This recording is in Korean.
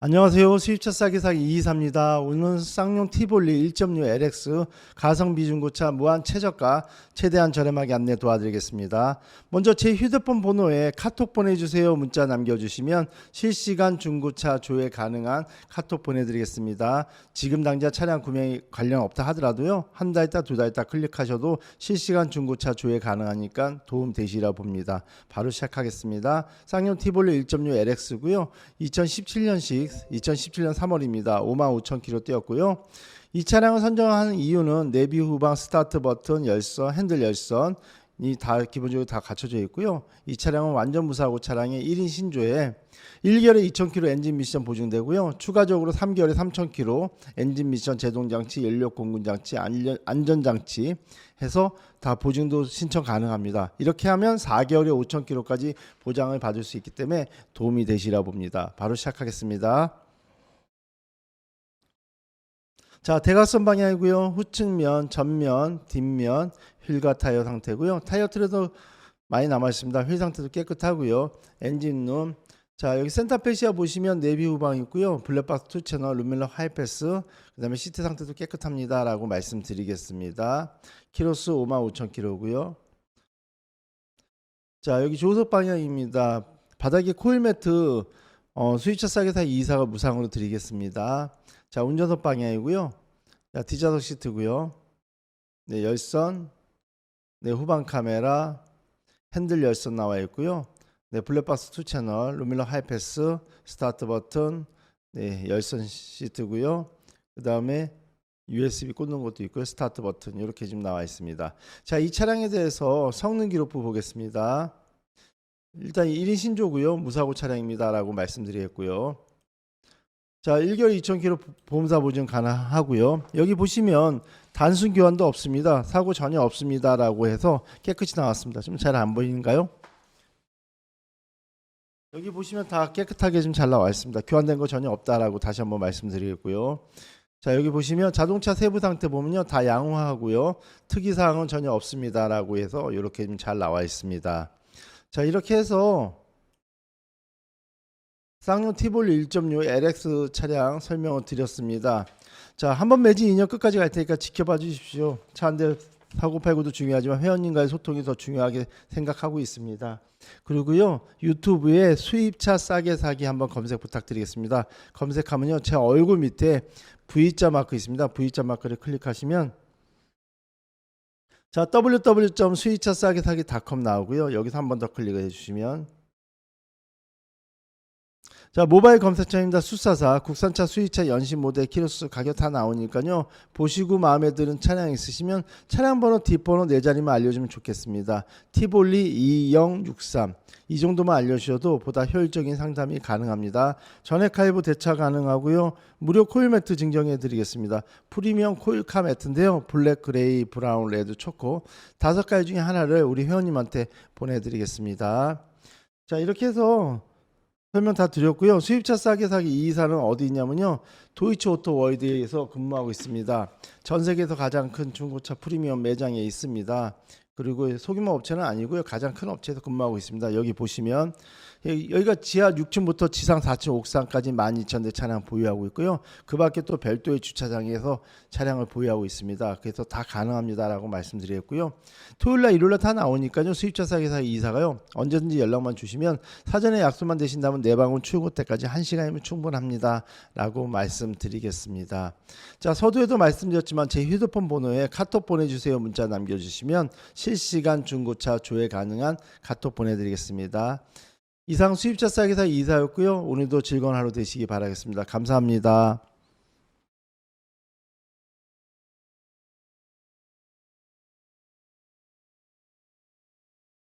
안녕하세요. 수입차 싸게 사기 이이사입니다. 오늘은 쌍용 티볼리 1.6 LX 가성비 중고차 무한 최저가 최대한 저렴하게 안내 도와드리겠습니다. 먼저 제 휴대폰 번호에 카톡 보내주세요 문자 남겨주시면 실시간 중고차 조회 가능한 카톡 보내드리겠습니다. 지금 당장 차량 구매 관련 없다 하더라도요 한 달 있다 두 달 있다 클릭하셔도 실시간 중고차 조회 가능하니까 도움 되시라 봅니다. 바로 시작하겠습니다. 쌍용 티볼리 1.6 LX고요. 2017년식 2017년 3월입니다. 5만 5천 킬로 뛰었고요. 이 차량을 선정하는 이유는 내비 후방 스타트 버튼, 열선, 핸들 열선 이 다 기본적으로 다 갖춰져 있고요. 이 차량은 완전 무사고 차량의 1인 신조에 1개월에 2,000km 엔진 미션 보증되고요. 추가적으로 3개월에 3,000km 엔진 미션 제동 장치, 연료 공군 장치, 안전 장치 해서 다 보증도 신청 가능합니다. 이렇게 하면 4개월에 5,000km까지 보장을 받을 수 있기 때문에 도움이 되시라 봅니다. 바로 시작하겠습니다. 자, 대각선 방향이고요. 후측면, 전면, 뒷면, 휠과 타이어 상태고요. 타이어 트레도 많이 남아 있습니다. 휠 상태도 깨끗하고요. 엔진룸. 자, 여기 센터페시아 보시면 내비 후방 있고요. 블랙박스 2 채널, 루밀러 하이패스, 그다음에 시트 상태도 깨끗합니다라고 말씀드리겠습니다. 키로수 55,000km고요. 자, 여기 조석 방향입니다. 바닥에 코일 매트 어, 수입차 싸게 사 이사가 무상으로 드리겠습니다. 자, 운전석 방향이고요. 자, 뒷좌석 시트고요. 네, 열선. 네, 후방 카메라. 핸들 열선 나와 있고요. 네, 블랙박스 2 채널, 루밀러 하이패스, 스타트 버튼, 네, 열선 시트고요. 그다음에 USB 꽂는 것도 있고요. 스타트 버튼 이렇게 지금 나와 있습니다. 자, 이 차량에 대해서 성능 기록부 보겠습니다. 일단 1인 신조고요. 무사고 차량입니다라고 말씀드리겠고요. 자, 1개월 2,000km 보험사 보증 가능하고요. 여기 보시면 단순 교환도 없습니다. 사고 전혀 없습니다라고 해서 깨끗이 나왔습니다. 좀 잘 안 보이는가요? 여기 보시면 다 깨끗하게 좀 잘 나와 있습니다. 교환된 거 전혀 없다라고 다시 한번 말씀드리겠고요. 자, 여기 보시면 자동차 세부 상태 보면요. 다 양호하고요. 특이 사항은 전혀 없습니다라고 해서 이렇게 좀 잘 나와 있습니다. 자, 이렇게 해서 쌍용 티볼리 1.6 LX 차량 설명을 드렸습니다. 자, 한번 매진 2년 끝까지 갈 테니까 지켜봐 주십시오. 차 한 대 사고 팔고도 중요하지만 회원님과의 소통이 더 중요하게 생각하고 있습니다. 그리고요 유튜브에 수입차 싸게 사기 한번 검색 부탁드리겠습니다. 검색하면요 제 얼굴 밑에 V자 마크 있습니다. V자 마크를 클릭하시면 자 www.수입차 싸게 사기.com 나오고요. 여기서 한번 더 클릭을 해주시면 자 모바일 검색창입니다. 수사사 국산차 수입차 연식 모델 키로수 가격 다 나오니까요. 보시고 마음에 드는 차량 있으시면 차량 번호 뒷번호 네 자리만 알려주면 좋겠습니다. 티볼리 2063 이 정도만 알려주셔도 보다 효율적인 상담이 가능합니다. 전액 할부 대차 가능하고요. 무료 코일 매트 증정해 드리겠습니다. 프리미엄 코일카 매트인데요. 블랙, 그레이, 브라운, 레드, 초코 다섯 가지 중에 하나를 우리 회원님한테 보내드리겠습니다. 자 이렇게 해서 설명 다 드렸고요. 수입차 싸게 사기 이 이사는 어디 있냐면요. 도이치 오토 월드에서 근무하고 있습니다. 전 세계에서 가장 큰 중고차 프리미엄 매장에 있습니다. 그리고 소규모 업체는 아니고요. 가장 큰 업체에서 근무하고 있습니다. 여기 보시면 여기가 지하 6층부터 지상 4층 옥상까지 12,000대 차량 보유하고 있고요. 그 밖에 또 별도의 주차장에서 차량을 보유하고 있습니다. 그래서 다 가능합니다라고 말씀드렸고요. 토요일 날 일요일 날다 나오니까요. 수입차 사기사 이사가요. 언제든지 연락만 주시면 사전에 약속만 되신다면 내 방은 출고 때까지 1시간이면 충분합니다라고 말씀드리겠습니다. 자, 서두에도 말씀드렸지만 제 휴대폰 번호에 카톡 보내 주세요. 문자 남겨 주시면 실시간 중고차 조회 가능한 카톡 보내 드리겠습니다. 이상 수입차 싸기사 이사였고요. 오늘도 즐거운 하루 되시기 바라겠습니다. 감사합니다.